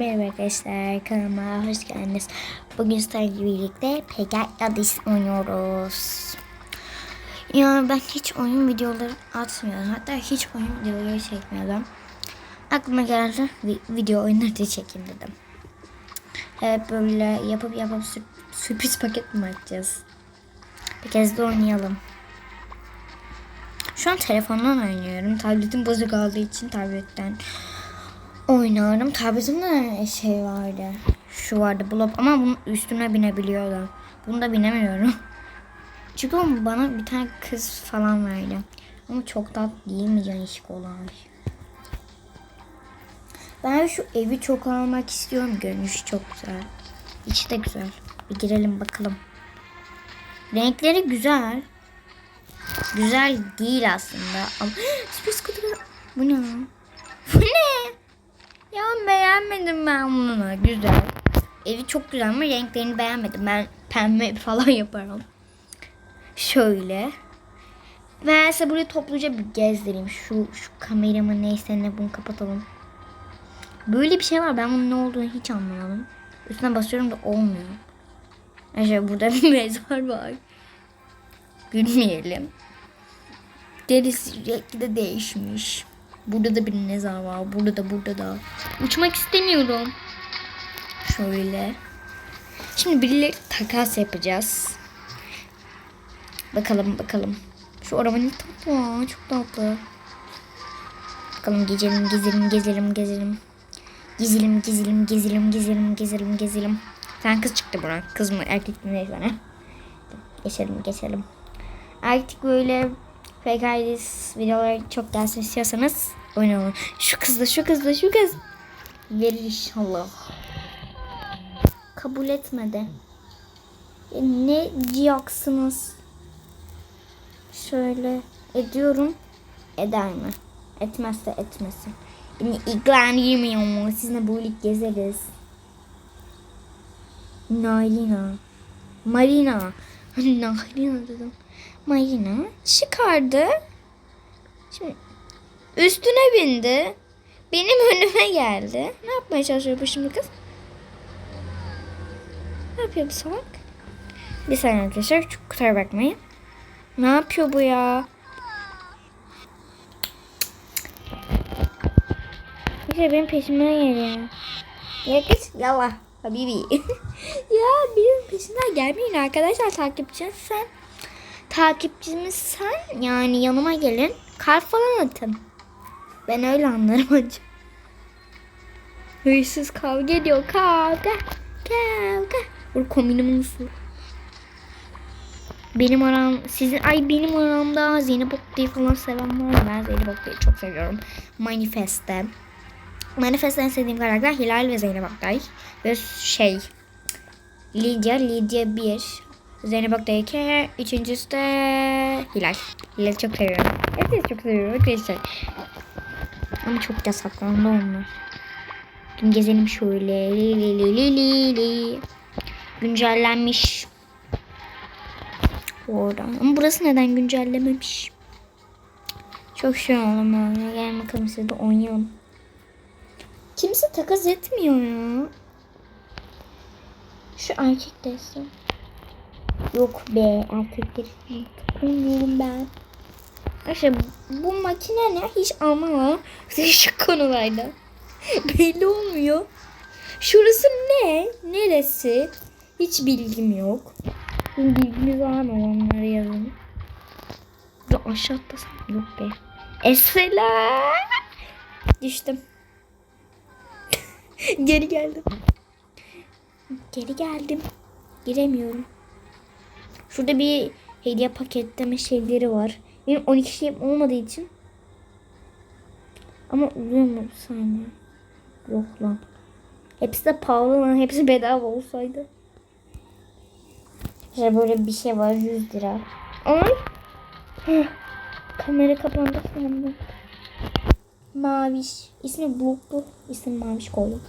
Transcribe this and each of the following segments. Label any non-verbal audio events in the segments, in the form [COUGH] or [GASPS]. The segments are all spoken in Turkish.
Merhaba arkadaşlar kanalıma hoş geldiniz. Bugün sizlerle birlikte Pegasus oynuyoruz. Ya ben hiç oyun videoları atmıyorum. Hatta hiç oyun videoları çekmiyordum. Aklıma geldi vi- video oyunları çekeyim dedim. Hep böyle yapıp yapıp sür- sürpriz paket mi açacağız? Bir kez de oynayalım. Şu an telefondan oynuyorum. Tabletim bozuk olduğu için tabletten oynuyorum. Tabletimde şey vardı. Şu vardı blok ama bunun üstüne binebiliyordum. Bunda binemiyorum. [LAUGHS] Çünkü bana bir tane kız falan verdi. Ama çok tatlı değil mi yanlışlık olay. Ben şu evi çok almak istiyorum. Görünüşü çok güzel. İçi de güzel. Bir girelim bakalım. Renkleri güzel. Güzel değil aslında. [GASPS] Ama. [GASPS] Bu ne? Bu ne? Ya beğenmedim ben bunu. Güzel. Evi çok güzel ama renklerini beğenmedim. Ben pembe [LAUGHS] falan yaparım. Şöyle. Ben burayı topluca bir gezdireyim. Şu, şu kameramı neyse ne bunu kapatalım. Böyle bir şey var. Ben bunun ne olduğunu hiç anlamadım. Üstüne basıyorum da olmuyor. Arkadaşlar burada bir [LAUGHS] mezar var. Gülmeyelim. Derisi rengi de değişmiş. Burada da bir mezar var. Burada da burada da. Uçmak istemiyorum. Şöyle. Şimdi birileri takas yapacağız. Bakalım bakalım. Şu araba ne tatlı. Çok tatlı. Bakalım gezelim gezelim gezelim gezelim. Gezelim gezelim gezelim gezelim gezelim gezelim. Sen kız çıktı buna. Kız mı erkek mi neyse ne. Geçelim geçelim. Artık böyle Pegasus videoları çok gelsin istiyorsanız oynayalım. Şu kız da şu kız da şu kız. Verir inşallah. Kabul etmedi. E, ne diyaksınız? Şöyle ediyorum. Eder mi? Etmezse etmesin. Beni ilgilendirmiyor mu? Sizinle böyle gezeriz. Nailina. Marina. [LAUGHS] Nailina dedim. Marina çıkardı. Şimdi üstüne bindi. Benim [LAUGHS] önüme geldi. Ne yapmaya çalışıyor bu şimdi kız? Ne yapıyor bu salak? Bir saniye arkadaşlar. Çok kusura bakmayın. Ne yapıyor bu ya? İşte benim peşimden geliyor. Ya kız yallah. Habibi. [LAUGHS] ya benim peşimden gelmeyin arkadaşlar takipçi sen. Takipçimiz sen yani yanıma gelin. Kalp falan atın. Ben öyle anlarım acı. Hırsız kavga ediyor. Kavga. Kavga. Bu kombinim nasıl? Benim aram sizin ay benim aramda Zeynep Oktay'ı falan seven var? Ben Zeynep Oktay'ı çok seviyorum. Manifest'te. Manifest'ten sevdiğim karakter Hilal ve Zeynep Oktay. Ve şey Lidya, Lidya 1. Zeynep Oktay 2. Üçüncüsü de Hilal. Hilal'i çok seviyorum. Hepinizi çok seviyorum arkadaşlar. Ama çok yasaklandı onlar. Dün gezelim şöyle. Li li li li li li. Güncellenmiş. Oradan. Ama burası neden güncellememiş? Çok şey ya. Gel bakalım size de oynayalım. Kimse takas etmiyor ya. Şu erkek desin. Yok be erkekleri takılmıyorum ben. Arkadaşlar bu makine ne hiç anlamam. [LAUGHS] Şu konularda. [LAUGHS] Belli olmuyor. Şurası ne? Neresi? Hiç bilgim yok. Sizin bilginiz var mı? Onları yazın. Ya aşağı atlasam. Yok be. Esela. Düştüm. [LAUGHS] Geri geldim. Geri geldim. Giremiyorum. Şurada bir hediye paketleme şeyleri var. Benim 12 şeyim olmadığı için. Ama oluyor mu bir saniye? Yok lan. Hepsi de pahalı lan. Hepsi bedava olsaydı. İşte böyle bir şey var 100 lira. Ay. Kamera kapandı sandım. Maviş. İsmi Bulutlu. İsmi Maviş koydum.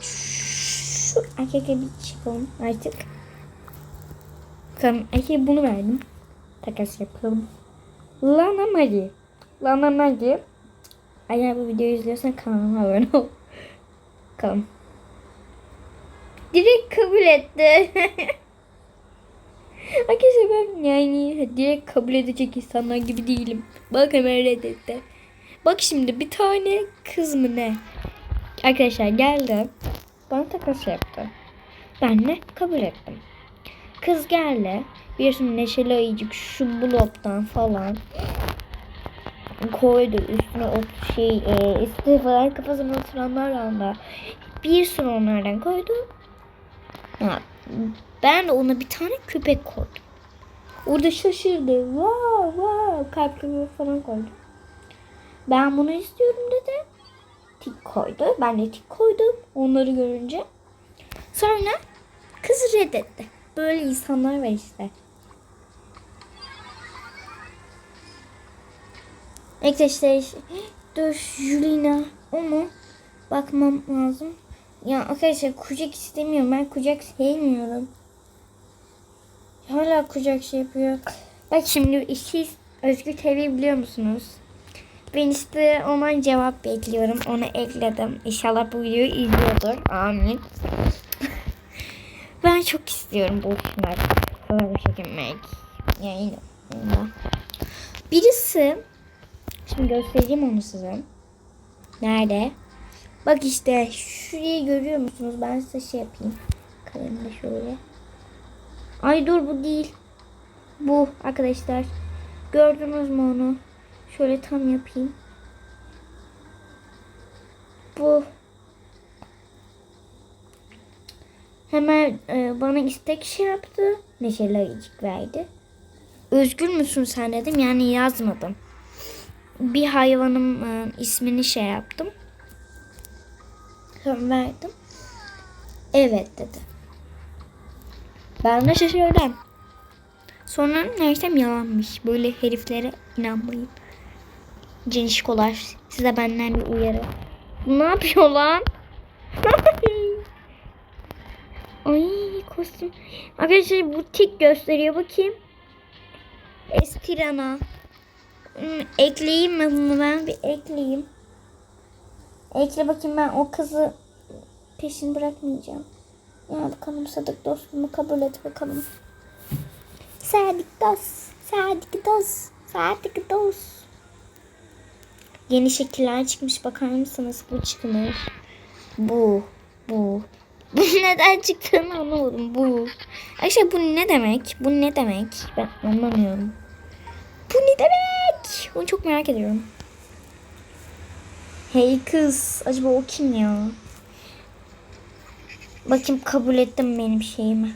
Şu erkekle bir çıkalım artık. Tamam erkeğe bunu verdim. Takas yapalım. Lana Marie. Lana Marie. Eğer bu videoyu izliyorsan kanalıma abone ol. [LAUGHS] bakalım. Direkt kabul etti. [LAUGHS] Arkadaşlar ben yani direkt kabul edecek insanlar gibi değilim. Bak hemen reddetti. Bak şimdi bir tane kız mı ne? Arkadaşlar geldi. Bana takas yaptı. Ben de kabul ettim. Kız geldi. Bir neşeli ayıcık şu bloktan falan koydu üstüne o şey e, üstüne falan kafasına oturanlar anda bir sürü onlardan koydu. Ha, ben de ona bir tane köpek koydum. Orada şaşırdı. Wow wow kalpli falan koydu. Ben bunu istiyorum dedi. Tik koydu. Ben de tik koydum onları görünce. Sonra kız reddetti. Böyle insanlar var işte. Arkadaşlar dur Julina o mu? Bakmam lazım. Ya arkadaşlar kucak istemiyorum. Ben kucak sevmiyorum. Hala kucak şey yapıyor. Bak şimdi siz Özgür TV biliyor musunuz? Ben işte ondan cevap bekliyorum. Onu ekledim. İnşallah bu videoyu izliyordur. Amin. Ben çok istiyorum bu filmler. Fotoğraf çekilmek. Yani ondan. Birisi Şimdi göstereyim onu size. Nerede? Bak işte şurayı görüyor musunuz? Ben size şey yapayım. Kalemle şöyle. Ay dur bu değil. Bu arkadaşlar. Gördünüz mü onu? Şöyle tam yapayım. Bu. Hemen e, bana istek şey yaptı. Neşeli ayıcık verdi. Özgür müsün sen dedim. Yani yazmadım bir hayvanın e, ismini şey yaptım. Sonra verdim. Evet dedi. Ben de şaşırdım. Sonra nersem yalanmış. Böyle heriflere inanmayın. Cinişkolar. Size benden bir uyarı. Ne yapıyor lan? [LAUGHS] Kostüm. Arkadaşlar bu tik gösteriyor bakayım. Estirana. Hmm, ekleyeyim mi bunu ben bir ekleyeyim. Ekle bakayım ben o kızı peşin bırakmayacağım. Ya bakalım Sadık dostumu kabul et bakalım. Sadık dost, Sadık dost, Sadık dost. Yeni şekiller çıkmış bakar mısınız? Bu çıkmış. Bu, bu. [LAUGHS] Bu neden çıktığını anlamadım. Bu. Ayşe bu ne demek? Bu ne demek? Ben anlamıyorum. Bu ne demek? Onu çok merak ediyorum. Hey kız. Acaba o kim ya? Bakayım kabul ettim benim şeyimi.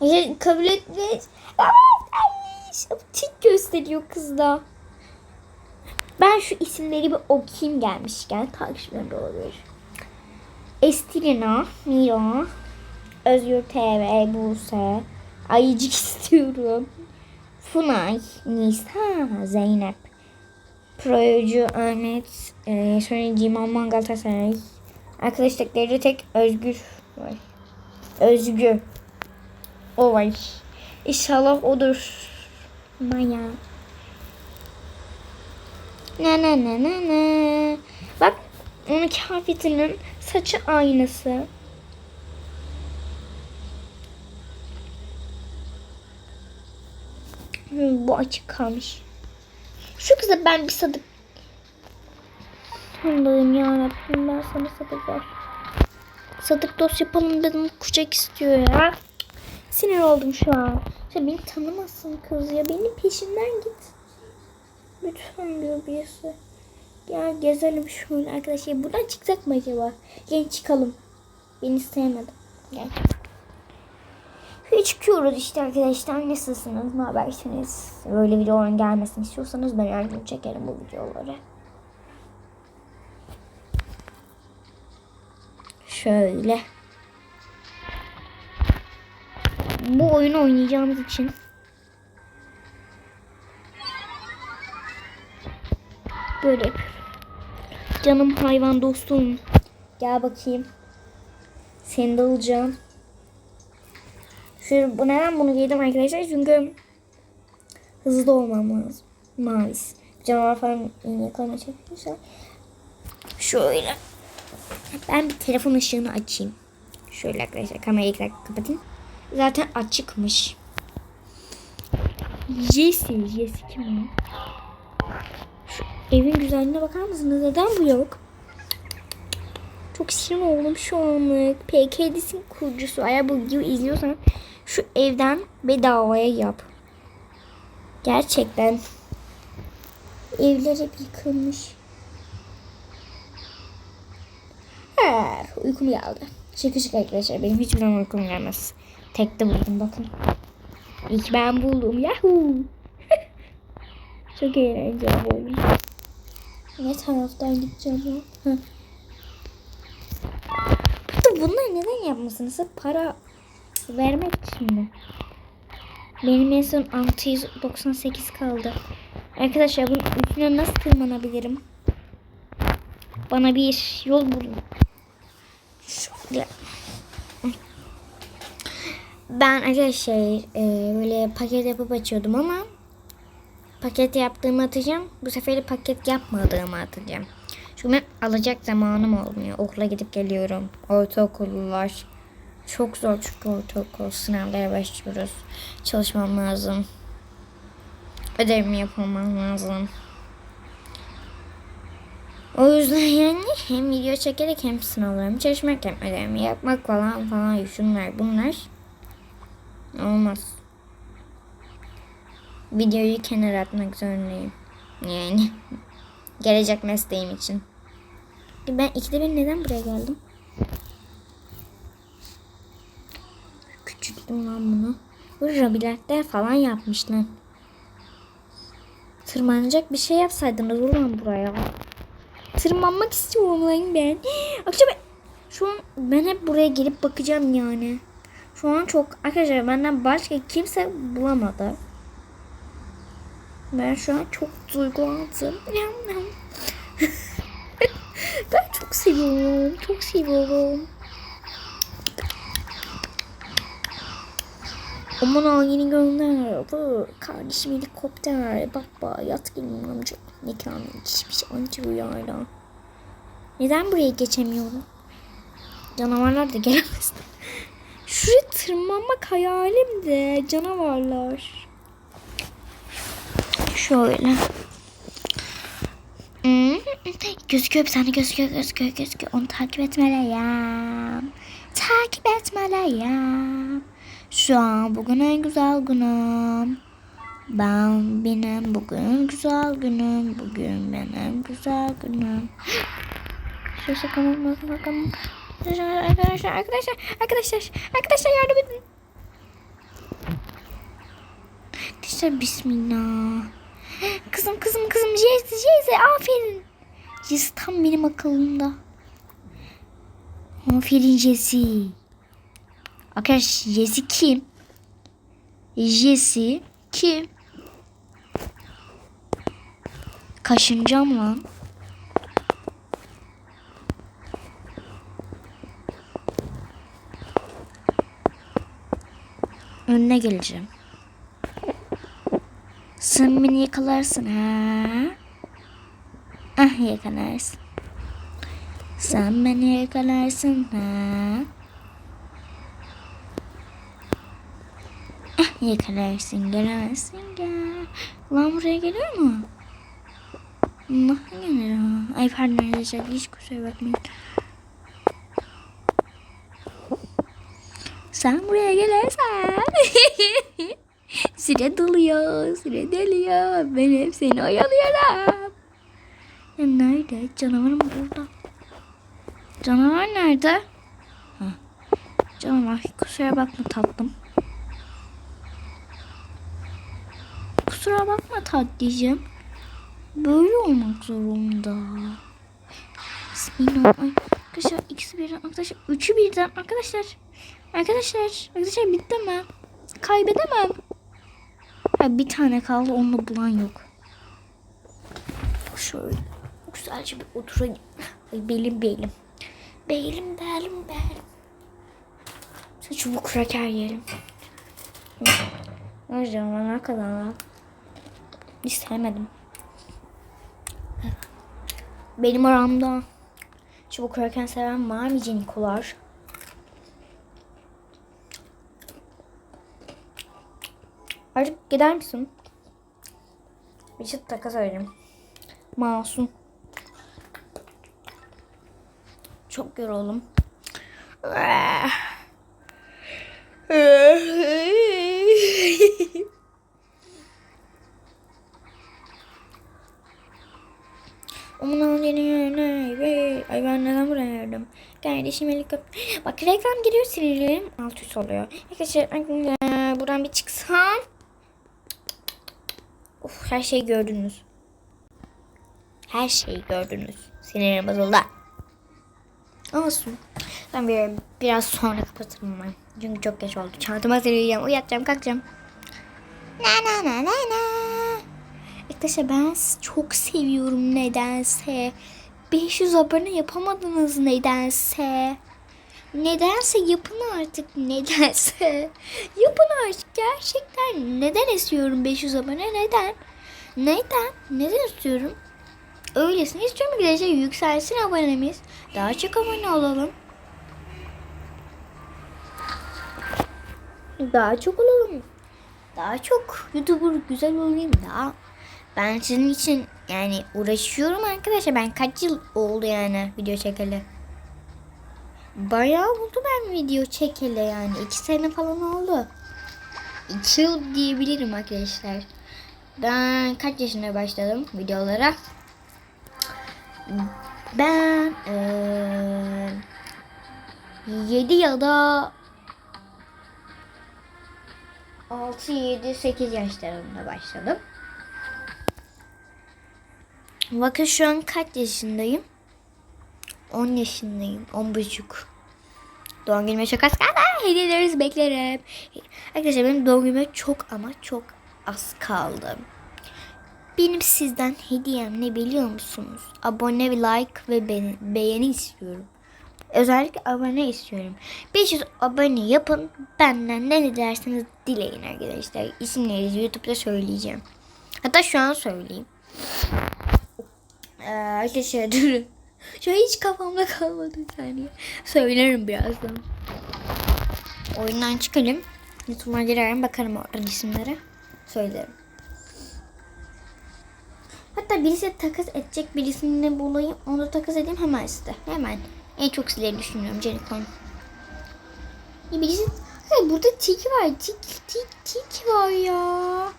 Ya, kabul etmiş. Tik gösteriyor kızda. Ben şu isimleri bir okuyayım gelmişken takipçilerimde olabilir. Estilina, Mira, Özgür TV, Buse, Ayıcık [LAUGHS] istiyorum. Funay, Nisa, Zeynep, Proyocu, Ahmet, e, sonra Ciman Galatasaray. Arkadaşlıkları tek Özgür var. Özgür. O var. İnşallah odur. Maya. Ne ne ne ne ne. Onun kıyafetinin saçı aynısı. Hmm, bu açık kalmış. Şu kıza ben bir sadık. Allah'ım yarabbim ben sana sadık var. Sadık dost yapalım dedim kucak istiyor ya. Sinir oldum şu an. Ya beni tanımazsın kız ya. Benim peşimden git. Lütfen diyor birisi. Gel gezelim şöyle arkadaşlar. Buradan çıkacak mı acaba? Gel çıkalım. Beni sevmedim. Gel. Çıkıyoruz işte arkadaşlar. Nasılsınız? Ne habersiniz? Böyle videoların gelmesini istiyorsanız ben her gün çekerim bu videoları. Şöyle. Bu oyunu oynayacağımız için böyle yapıyorum. Canım hayvan dostum. Gel bakayım. Seni de alacağım. Şu, bu neden bunu giydim arkadaşlar? Çünkü hızlı olmam lazım. Mavis. Canavar falan yakalamaya çalışmışlar. Şöyle. Ben bir telefon ışığını açayım. Şöyle arkadaşlar kamerayı kapatayım. Zaten açıkmış. Jesse. Jesse kim o? Evin güzelliğine bakar mısınız? Neden bu yok? Çok şirin oğlum şu anlık. PKD'sin kurucusu. Eğer bu videoyu izliyorsan şu evden bedavaya yap. Gerçekten. Evler hep yıkılmış. Ha, uykum geldi. Şaka şaka arkadaşlar. Benim hiçbir zaman uykum gelmez. Tekte buldum bakın. İlk ben buldum. Yahoo. [LAUGHS] Çok eğlenceli oldu. Ne taraftan gideceğim ya? Hı. Burada bunlar neden yapmasın? Para vermek için mi? Benim en son 698 kaldı. Arkadaşlar bunun üstüne nasıl tırmanabilirim? Bana bir yol bulun. Şöyle. Ben arkadaşlar e, böyle paket yapıp açıyordum ama paket yaptığımı atacağım. Bu sefer de paket yapmadığımı atacağım. Çünkü ben alacak zamanım olmuyor. Okula gidip geliyorum. Ortaokullar. Çok zor çünkü ortaokul. Sınavlara başlıyoruz. Çalışmam lazım. Ödevimi yapmam lazım. O yüzden yani hem video çekerek hem sınavlarımı çalışmak hem ödevimi yapmak falan falan şunlar bunlar. Olmaz. Videoyu kenara atmak zorundayım. Yani. [LAUGHS] Gelecek mesleğim için. Ben ikide bir neden buraya geldim? Küçülttüm lan bunu. Bu rabiletler falan yapmışlar. Tırmanacak bir şey yapsaydınız ulan buraya. Tırmanmak istiyorum lan ben. [GASPS] Akşam. Şu an ben hep buraya gelip bakacağım yani. Şu an çok arkadaşlar benden başka kimse bulamadı. Ben şu an çok duygulandım. [LAUGHS] ben çok seviyorum. Çok seviyorum. Aman ha yeni gönder. Bu kardeşim helikopter. Baba yat gelin amca. Mekanı geçmiş anca rüyayla. Neden buraya geçemiyorum? Canavarlar da gelemez. [LAUGHS] Şuraya tırmanmak hayalimdi. Canavarlar. Şöyle. Hmm. Gözüküyor bir tane gözüküyor gözüküyor gözüküyor. Onu takip etmeliyim. Takip etmeliyim. Şu an bugün en güzel günüm. Ben benim bugün güzel günüm. Bugün benim güzel günüm. Şu sakalım bakalım. Arkadaşlar arkadaşlar arkadaşlar arkadaşlar yardım edin. Arkadaşlar bismillah. Kızım kızım kızım Jesse Jesse aferin. Jesse tam benim akılımda. Aferin Jesse. Arkadaşlar Jesse kim? Jesse kim? Kaşınacağım lan. Önüne geleceğim. Sen beni yakalarsın ha? Ah yakalarsın. Sen beni yakalarsın ha? Ah yakalarsın gelemezsin gel. Lan buraya geliyor mu? Allah gelir. Ay pardon arkadaşlar hiç kusura bakmayın. Sen buraya gelirsen [LAUGHS] süre doluyor, süre doluyor. Ben hep seni oyalıyorum. Ya nerede? Canavarım burada. Canavar nerede? Ha. Canavar kusura bakma tatlım. Kusura bakma tatlıyım. Böyle olmak zorunda. Bismillah. Ay, Arkadaşlar ikisi birden arkadaşlar üçü birden arkadaşlar. Arkadaşlar arkadaşlar bitti mi? Kaybedemem. Ha, bir tane kaldı onu bulan yok. Şöyle güzelce bir oturayım. Ay belim belim. Belim belim belim. Saçımı kraker yerim. Hocam ne kadar hiç sevmedim. Benim aramda Çubuk kırarken seven mamici Nikolar. Artık gider misin? Bir çıt takas vereyim. Masum. Çok yoruldum. [LAUGHS] Yerine ve ay ben neden buraya geldim? Kardeşim helikopter. [GASPS] Bak reklam giriyor sinirlerim alt üst oluyor. Arkadaşlar buradan bir çıksam. Of her şeyi gördünüz. Her şeyi gördünüz. Sinirim bozuldu. Olsun. Ben bir, biraz sonra kapatırım ben. Çünkü çok geç oldu. Çantamı hazırlayacağım. Uyatacağım kalkacağım. Na na na na na. Arkadaşlar ben çok seviyorum nedense. 500 abone yapamadınız nedense. Nedense yapın artık nedense. [LAUGHS] Yapın artık gerçekten. Neden istiyorum 500 abone? Neden? Neden? Neden istiyorum? Öylesine istiyorum ki yükselsin abonemiz. Daha çok abone olalım. Daha çok olalım. Daha çok YouTuber güzel olayım daha. Ben sizin için yani uğraşıyorum arkadaşlar. Ben kaç yıl oldu yani video çekeli. Bayağı oldu ben video çekeli yani. iki sene falan oldu. İki yıl diyebilirim arkadaşlar. Ben kaç yaşında başladım videolara? Ben eee 7 ya da 6, 7, 8 yaşlarında başladım. Bakın şu an kaç yaşındayım? 10 yaşındayım. 10 buçuk. Doğum günüme çok az kaldı. Hediyelerinizi beklerim. Arkadaşlar benim doğum günüme çok ama çok az kaldı. Benim sizden hediyem ne biliyor musunuz? Abone, like ve beğeni, istiyorum. Özellikle abone istiyorum. 500 abone yapın. Benden ne dilerseniz dileyin arkadaşlar. İsimlerinizi YouTube'da söyleyeceğim. Hatta şu an söyleyeyim. Ee, arkadaşlar durun. Şu an hiç kafamda kalmadı saniye. Söylerim birazdan. Oyundan çıkalım. YouTube'a girerim bakarım oradan isimlere. Söylerim. Hatta birisi takas edecek birisini bulayım. Onu takas edeyim hemen size. Hemen. En çok sizleri düşünüyorum Canikon. Ya birisi... Hayır burada tik var. Tik tik tik var ya.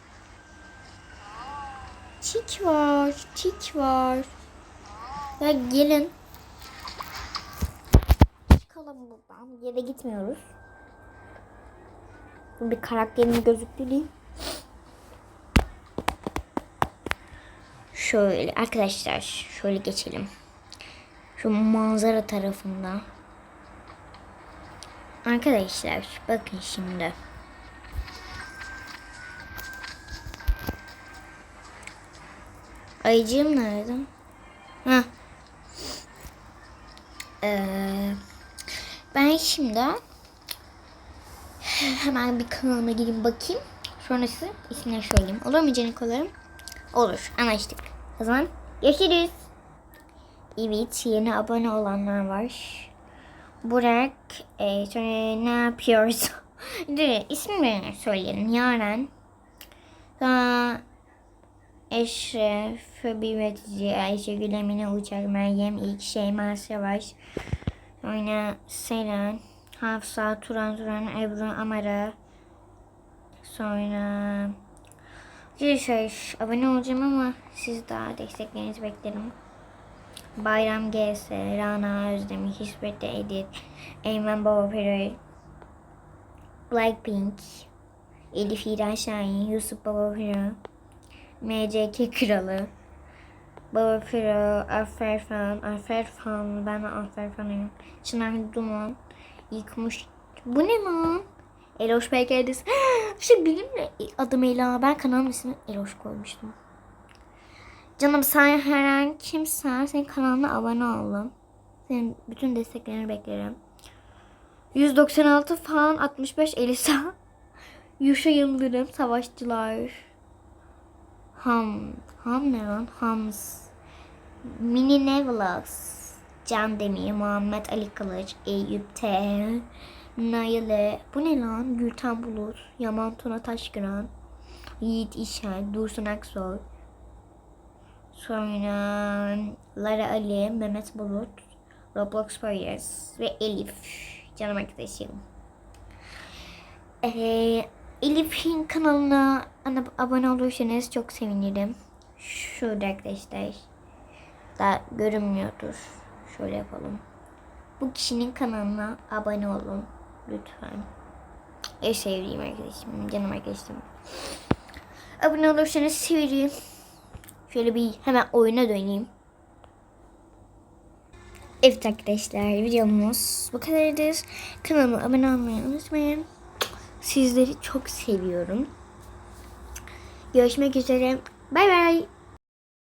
Tik var. Tik var. Ya gelin. Çıkalım buradan. Yere gitmiyoruz. Bir karakterini gözüktüreyim. Şöyle arkadaşlar şöyle geçelim. Şu manzara tarafında. Arkadaşlar bakın şimdi. Ayıcığım nerede? Heh. Ee, ben şimdi hemen bir kanalıma gireyim bakayım. Sonrası isimleri söyleyeyim. Olur mu canikolarım? Olur. Anlaştık. O zaman görüşürüz. Evet yeni abone olanlar var. Burak e, sonra ne yapıyoruz? [LAUGHS] Dur ismini söyleyelim. Yaren. Sonra Eşref, bir üretici, Ayşe Gülemine Uçak, Meryem, İlk Şeyma Savaş, sonra Selen, Hafsa, Turan Turan, Ebru Amara, sonra şey abone olacağım ama siz daha desteklerinizi beklerim. Bayram GS, Rana Özdemir, Hisbet Edit, Eymen Baba Peroy, Blackpink, Elif İran Şahin, Yusuf Baba Peroy, MCK Kralı, Baba Piro, Afer Fan, Afer Fan, ben Afer Fan'ıyım. Çınar Duman, Yıkmış. Bu ne lan? Eloş Pekedis. [GASPS] İşte benim de adım Ela. Ben kanalımın ismini Eloş koymuştum. Canım sen herhangi kimsen senin kanalına abone oldum. Senin bütün desteklerini beklerim. 196 falan 65 Elisa. [LAUGHS] Yuşa Yıldırım Savaşçılar. Ham. Ham ne lan? Hams. Mini Nevlogs. Can Demir, Muhammed Ali Kılıç, Eyüp T, Naile, bu ne lan? Gülten Bulut, Yaman Tuna Taşkıran, Yiğit İşer, Dursun Aksoy, sonra Lara Ali, Mehmet Bulut, Roblox Warriors ve Elif, canım arkadaşım. Ee, Elif'in kanalına ana- abone olursanız çok sevinirim. Şurada arkadaşlar. Daha görünmüyordur. Şöyle yapalım. Bu kişinin kanalına abone olun. Lütfen. En sevdiğim arkadaşım. Canım arkadaşım. Abone olursanız sevinirim. Şöyle bir hemen oyuna döneyim. Evet arkadaşlar videomuz bu kadardır. Kanalıma abone olmayı unutmayın. Sizleri çok seviyorum. Görüşmek üzere. Bay bay.